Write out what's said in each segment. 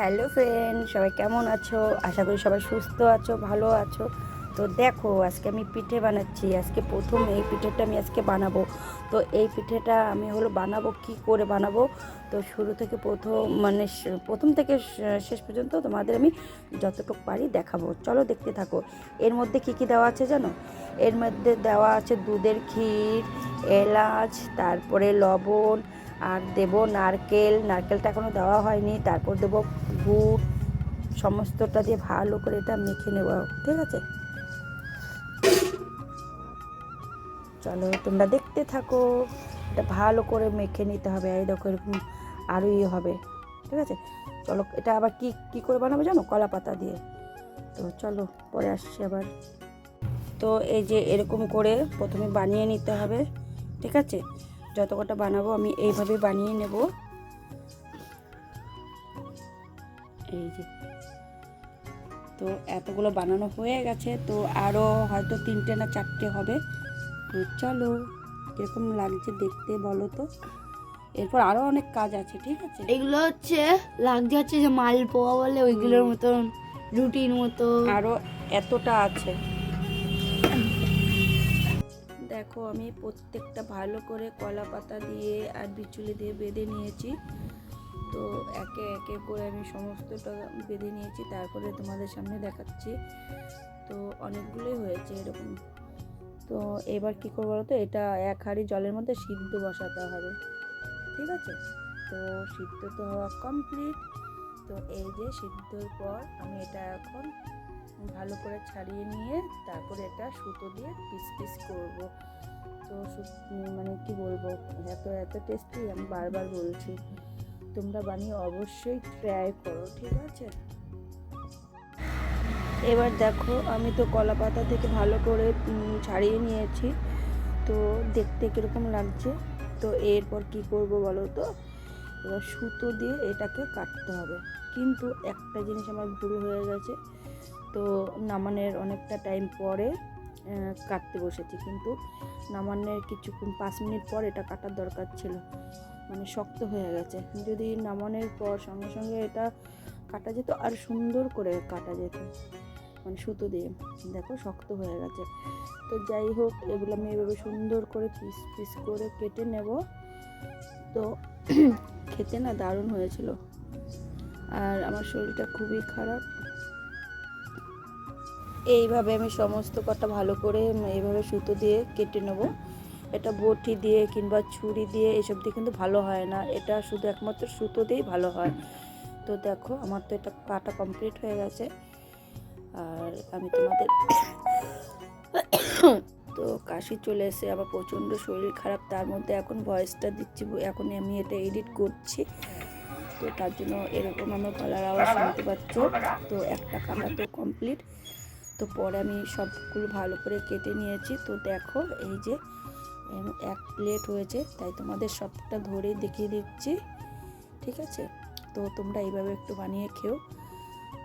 Hello friend, সবাই কেমন আছো? আশা করি সবাই সুস্থ আছো, ভালো আছো। তো দেখো, আজকে আমি পিঠে বানাচ্ছি। আজকে প্রথম এই পিঠেটা আমি আজকে বানাবো। তো এই পিঠেটা আমি হলো বানাবো, কি করে বানাবো? তো শুরু থেকে প্রথম মানে প্রথম থেকে শেষ পর্যন্ত তোমাদের আমি যতটুকু পারি দেখাবো। চলো দেখতে থাকো। এর মধ্যে কি কি দেওয়া আছে জানো? এর মধ্যে দেওয়া আছে দুধের ক্ষীর, এলাচ, তারপরে লবণ, আর দেব নারকেল। নারকেলটা এখনও দেওয়া হয়নি। তারপর দেব গুড় সমস্তটা দিয়ে ভালো করে এটা মেখে নেব, ঠিক আছে? চলো, তোমরা দেখতে থাকো, এটা ভালো করে মেখে নিতে হবে, এই দেখো এরকম আরও ইয়ে হবে, ঠিক আছে? চলো, এটা আবার কি কি করে বানাবো জানো? কলা পাতা দিয়ে। তো চলো, পরে আসছি আবার। তো এই যে এরকম করে প্রথমে বানিয়ে নিতে হবে, ঠিক আছে? যত কটা বানাবো আমি এইভাবে বানিয়ে নেব। এই যে। তো এতগুলো বানানো হয়ে গেছে তো আরও হয়তো তিনটে না চারটে হবে। তো চলো কীরকম লাগছে দেখতে বলো তো। এরপর আরও অনেক কাজ আছে ঠিক আছে? এগুলো হচ্ছে লাগছে হচ্ছে যে মাল মালপোয়া বলে ওইগুলোর মতন রুটির মতো। আরও এতটা আছে। দেখো আমি প্রত্যেকটা ভালো করে কলা পাতা দিয়ে আর বিচুলি দিয়ে বেঁধে নিয়েছি। তো একে একে করে আমি সমস্তটা বেঁধে নিয়েছি, তারপরে তোমাদের সামনে দেখাচ্ছি। তো অনেকগুলোই হয়েছে এরকম। তো এবার কী করব বলো তো এটা এক হাঁড়ি জলের মধ্যে সিদ্ধ বসাতে হবে। ঠিক আছে? তো সিদ্ধ তো হওয়া কমপ্লিট তো এই যে সিদ্ধর পর আমি এটা এখন ভালো করে ছাড়িয়ে নিয়ে তারপরে এটা সুতো দিয়ে পিস পিস করব। তো মানে কি বলব? এত এত টেস্টি আমি বারবার বলছি। তোমরা বানিয়ে অবশ্যই ট্রাই করো, ঠিক আছে? এবার দেখো, আমি তো কলা পাতা থেকে ভালো করে ছাড়িয়ে নিয়েছি। তো দেখতে কীরকম লাগছে? তো এরপর কি করব বলো তো? এবার সুতো দিয়ে এটাকে কাটতে হবে। কিন্তু একটা জিনিস আমার ভুল হয়ে গেছে। তো নামানোর অনেকটা টাইম পরে কাটতে বসেছি। কিন্তু নামানোর কিছুক্ষণ, পাঁচ মিনিট পর এটা কাটার দরকার ছিল। মানে শক্ত হয়ে গেছে। যদি নামানোর পর সঙ্গে সঙ্গে এটা কাটা যেত, আর সুন্দর করে কাটা যেত। মানে সুতো দিয়ে। দেখো, শক্ত হয়ে গেছে। তো যাই হোক, এগুলো আমি এভাবে সুন্দর করে পিস পিস করে কেটে নেব। তো খেতে না দারুণ হয়েছিল। আর আমার শরীরটা খুবই খারাপ। এইভাবে আমি সমস্ত কটা ভালো করে এইভাবে সুতো দিয়ে কেটে নেব। এটা বটি দিয়ে কিংবা ছুরি দিয়ে এসব দিয়ে কিন্তু ভালো হয় না। এটা শুধু একমাত্র সুতো দিয়েই ভালো হয়। তো দেখো, আমার তো এটা কাটা কমপ্লিট হয়ে গেছে। আর আমি তোমাদের তো কাশি চলে এসে আবার প্রচণ্ড শরীর খারাপ। তার মধ্যে এখন ভয়েসটা দিচ্ছি এখন আমি এটা এডিট করছি। তো তার জন্য এরকম আমার গলার আওয়াজ শুনতে পাচ্ছ। তো একটা কাটা তো কমপ্লিট তো পরে আমি সবগুলো ভালো করে কেটে নিয়েছি। তো দেখো, এই যে এক প্লেট হয়েছে, তাই তোমাদের সবটা ধরে দেখিয়ে দিচ্ছি, ঠিক আছে? তো তোমরা এইভাবে একটু বানিয়ে খেও,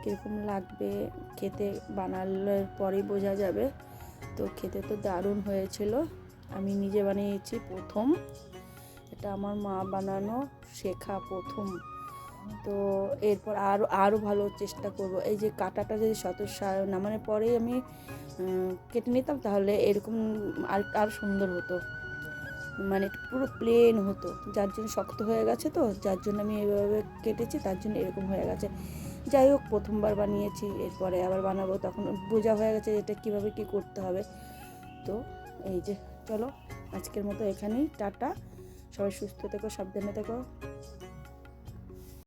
কীরকম লাগবে খেতে বানানোর পরেই বোঝা যাবে। তো খেতে তো দারুণ হয়েছিল, আমি নিজে বানিয়েছি প্রথম, এটা আমার মা বানানো শেখা প্রথম। তো এরপর আরও আরও ভালো চেষ্টা করব। এই যে কাটাটা যদি শত নামানোর পরেই আমি কেটে নিতাম, তাহলে এরকম আর আর সুন্দর হতো। মানে পুরো প্লেন হতো। যার জন্য শক্ত হয়ে গেছে তো, যার জন্য আমি এভাবে কেটেছি, তার জন্য এরকম হয়ে গেছে। যাই হোক, প্রথমবার বানিয়েছি, এরপরে আবার বানাবো, তখন বোঝা হয়ে গেছে এটা কীভাবে কী করতে হবে। তো এই যে, চলো আজকের মতো এখানেই, টাটা। সবাই সুস্থ থেকো, সাবধানে থেকো।